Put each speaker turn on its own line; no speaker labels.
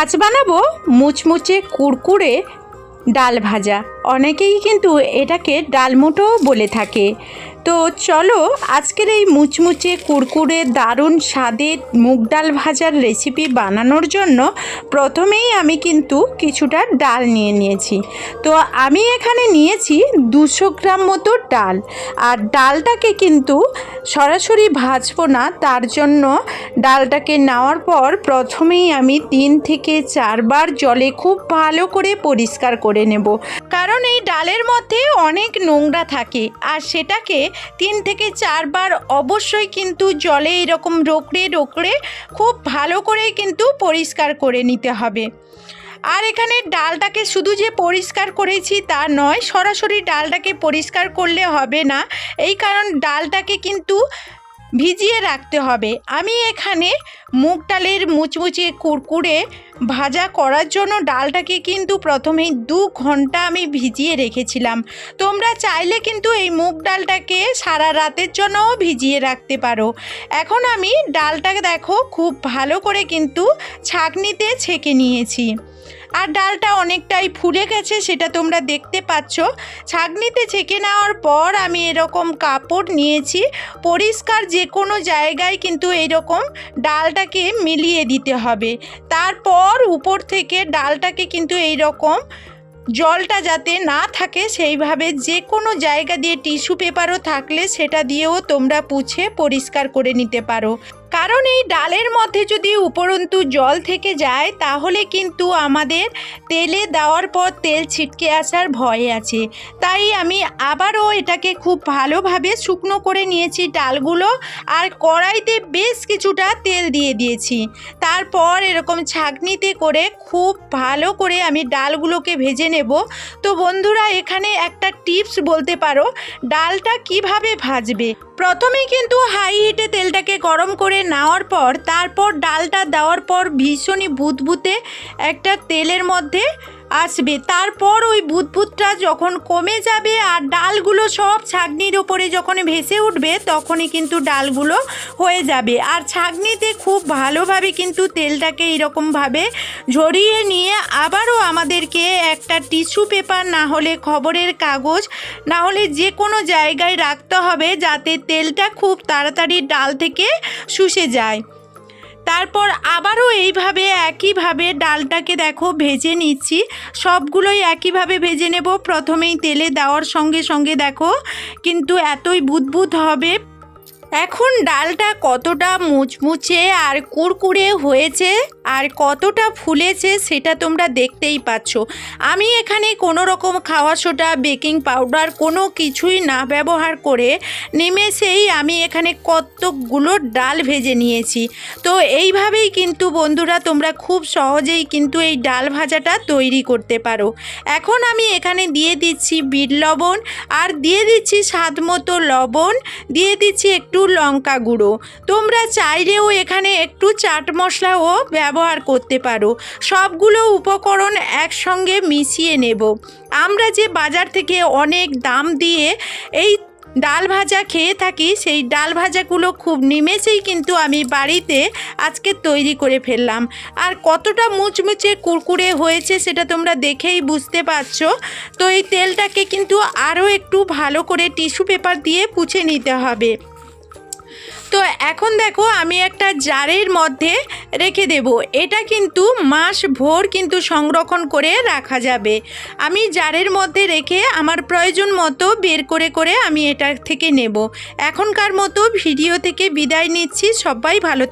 আজ বানাবো মুচমুচে কুরকুরে ডাল ভাজা। অনেকেই কিন্তু এটাকে ডালমুটোও বলে থাকে। তো চলো আজকের এই মুচমুচে কুরকুরে দারুণ স্বাদের মুগ ডাল ভাজার রেসিপি বানানোর জন্য প্রথমেই আমি কিন্তু কিছুটা ডাল নিয়ে নিয়েছি। তো আমি এখানে নিয়েছি দুশো গ্রাম মতো ডাল। আর ডালটাকে কিন্তু সরাসরি ভাজবো না, তার জন্য ডালটাকে নেওয়ার পর প্রথমেই আমি তিন থেকে চারবার জলে খুব ভালো করে পরিষ্কার করে নেব। কারণ এই ডালের মধ্যে অনেক নোংরা থাকে আর সেটাকে তিন থেকে চারবার অবশ্যই কিন্তু জলে এরকম রোকড়ে রোকড়ে খুব ভালো করে কিন্তু পরিষ্কার করে নিতে হবে। আর এখানে ডালটাকে শুধু যে পরিষ্কার করেছি তা নয়, সরাসরি ডালটাকে পরিষ্কার করলে হবে না। এই কারণ ডালটাকে কিন্তু ভিজিয়ে রাখতে হবে। আমি এখানে মুগ ডালের মুচমুচে কুরকুরে ভাজা করার জন্য ডালটাকে কিন্তু প্রথমেই দু ঘণ্টা আমি ভিজিয়ে রেখেছিলাম। তোমরা চাইলে কিন্তু এই মুগ ডালটাকে সারা রাতের জন্যও ভিজিয়ে রাখতে পারো। এখন আমি ডালটাকে দেখো, খুব ভালো করে কিন্তু ছাঁকনিতে ছেঁকে নিয়েছি। আর ডালটা অনেকটাই ফুলে গেছে, সেটা তোমরা দেখতে পাচ্ছ। ছাঁকনিতে ছেঁকে নেওয়ার পর আমি এরকম কাপড় নিয়েছি। পরিষ্কার যে কোনো জায়গায় কিন্তু এইরকম ডালটাকে মিলিয়ে দিতে হবে। তারপর উপর থেকে ডালটাকে কিন্তু এই রকম জলটা যাতে না থাকে, সেইভাবে যে কোনো জায়গা দিয়ে টিস্যু পেপারও থাকলে সেটা দিয়েও তোমরা পুছে পরিষ্কার করে নিতে পারো। কারণ এই ডালের মধ্যে যদি উপরন্তু জল থেকে যায়, তাহলে কিন্তু আমাদের তেলে দেওয়ার পর তেল ছিটকে আসার ভয় আছে। তাই আমি আবারও এটাকে খুব ভালোভাবে শুকনো করে নিয়েছি ডালগুলো, আর কড়াইতে বেশ কিছুটা তেল দিয়ে দিয়েছি। তারপর এরকম ছাঁকনিতে করে খুব ভালো করে আমি ডালগুলোকে ভেজে নেব। তো বন্ধুরা, এখানে একটা টিপস বলতে পারো, ডালটা কীভাবে ভাজবে? প্রথমেই কিন্তু হাই হিটে তেলটাকে গরম করে নেওয়ার পর তারপর ডালটা দেওয়ার পর ভীষণই বুদবুতে একটা তেলের মধ্যে আসবে। তারপর ওই বুদবুদটা যখন কমে যাবে আর ডালগুলো সব ছাগনির ওপরে যখন ভেসে উঠবে, তখনই কিন্তু ডালগুলো হয়ে যাবে। আর ছাগনিতে খুব ভালোভাবে কিন্তু তেলটাকে এরকমভাবে ঝরিয়ে নিয়ে আবারও আমাদেরকে একটা টিস্যু পেপার না হলে খবরের কাগজ, না হলে যে কোনো জায়গায় রাখতে হবে যাতে তেলটা খুব তাড়াতাড়ি ডাল থেকে শুষে যায়। তারপর আবারও এইভাবে, একইভাবে ডালটাকে দেখো ভেজে নিচ্ছি। সবগুলোই একইভাবে ভেজে নেব। প্রথমেই তেলে দেওয়ার সঙ্গে সঙ্গে দেখো কিন্তু এতই বুদবুদ হবে। এখন ডালটা কতটা মুচমুচে আর কুরকুরে হয়েছে আর কতটা ফুলেছে সেটা তোমরা দেখতেই পাচ্ছ। আমি এখানে কোনো রকম খাওয়া সোটা বেকিং পাউডার কোনো কিছুই না ব্যবহার করে নিমেষেই আমি এখানে কতকগুলো ডাল ভেজে নিয়েছি। তো এইভাবেই কিন্তু বন্ধুরা তোমরা খুব সহজেই কিন্তু এই ডাল ভাজাটা তৈরি করতে পারো। এখন আমি এখানে দিয়ে দিচ্ছি বিট লবণ আর দিয়ে দিচ্ছি স্বাদ মতো লবণ, দিয়ে দিচ্ছি একটু লঙ্কা গুঁড়ো। তোমরা চাইলেও এখানে একটু চাট মশলাও ব্যবহার করতে পারো। সবগুলো উপকরণ একসঙ্গে মিশিয়ে নেব। আমরা যে বাজার থেকে অনেক দাম দিয়ে এই ডাল ভাজা খেয়ে থাকি, সেই ডাল ভাজাগুলো খুব নিমেষেই কিন্তু আমি বাড়িতে আজকে তৈরি করে ফেললাম। আর কতটা মুচমুচে কুরকুরে হয়েছে সেটা তোমরা দেখেই বুঝতে পারছ। তো এই তেলটাকে কিন্তু আরও একটু ভালো করে টিস্যু পেপার দিয়ে পুছে নিতে হবে। তো এখন দেখো আমি একটা জারের মধ্যে রেখে দেব। এটা কিন্তু মাস ভোর কিন্তু সংরক্ষণ করে রাখা যাবে। আমি জারের মধ্যে রেখে আমার প্রয়োজন মতো বের করে করে আমি এটা থেকে নেব। এখনকার মতো ভিডিও থেকে বিদায় নিচ্ছি। সবাই ভালো থাক